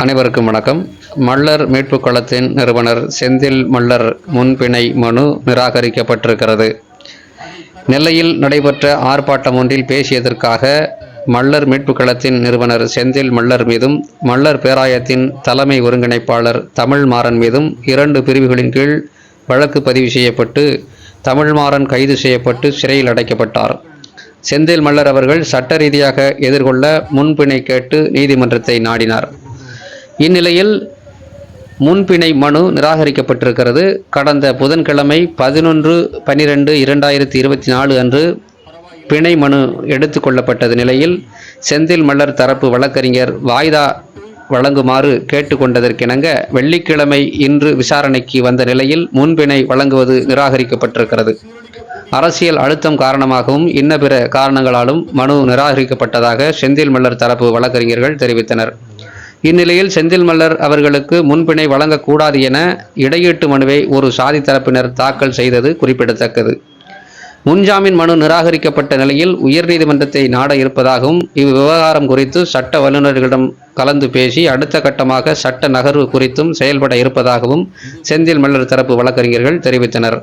அனைவருக்கும் வணக்கம். மல்லர் மீட்பு களத்தின் நிறுவனர் செந்தில் மல்லர் முன்பிணை மனு நிராகரிக்கப்பட்டிருக்கிறது. நெல்லையில் நடைபெற்ற ஆர்ப்பாட்டம் ஒன்றில் பேசியதற்காக மல்லர் மீட்பு களத்தின் நிறுவனர் செந்தில் மல்லர் மீதும் மல்லர் பேராயத்தின் தலைமை ஒருங்கிணைப்பாளர் தமிழ் மாறன் மீதும் இரண்டு பிரிவுகளின் கீழ் வழக்கு பதிவு செய்யப்பட்டு தமிழ்மாறன் கைது செய்யப்பட்டு சிறையில் அடைக்கப்பட்டார். செந்தில் மல்லர் அவர்கள் சட்ட ரீதியாக எதிர்கொள்ள முன்பிணை கேட்டு நீதிமன்றத்தை நாடினார். இந்நிலையில் முன்பிணை மனு நிராகரிக்கப்பட்டிருக்கிறது. கடந்த புதன்கிழமை பதினொன்று பனிரெண்டு இரண்டாயிரத்தி இருபத்தி நாலு அன்று பிணை மனு எடுத்துக்கொள்ளப்பட்டது நிலையில் செந்தில் மல்லர் தரப்பு வழக்கறிஞர் வாய்தா வழங்குமாறு கேட்டுக்கொண்டதற்கிணங்க வெள்ளிக்கிழமை இன்று விசாரணைக்கு வந்த நிலையில் முன்பிணை வழங்குவது நிராகரிக்கப்பட்டிருக்கிறது. அரசியல் அழுத்தம் காரணமாகவும் இன்ன பிற காரணங்களாலும் மனு நிராகரிக்கப்பட்டதாக செந்தில் மல்லர் தரப்பு வழக்கறிஞர்கள் தெரிவித்தனர். இந்நிலையில் செந்தில் மல்லர் அவர்களுக்கு முன்பிணை வழங்கக்கூடாது என இடையீட்டு மனுவை ஒரு சாதி தரப்பினர் தாக்கல் செய்தது குறிப்பிடத்தக்கது. முன்ஜாமீன் மனு நிராகரிக்கப்பட்ட நிலையில் உயர்நீதிமன்றத்தை நாட இருப்பதாகவும் இவ்விவகாரம் குறித்து சட்ட வல்லுநர்களிடம் கலந்து பேசி அடுத்த கட்டமாக சட்ட நகர்வு குறித்தும் செயல்பட இருப்பதாகவும் செந்தில் மல்லர் தரப்பு வழக்கறிஞர்கள் தெரிவித்தனர்.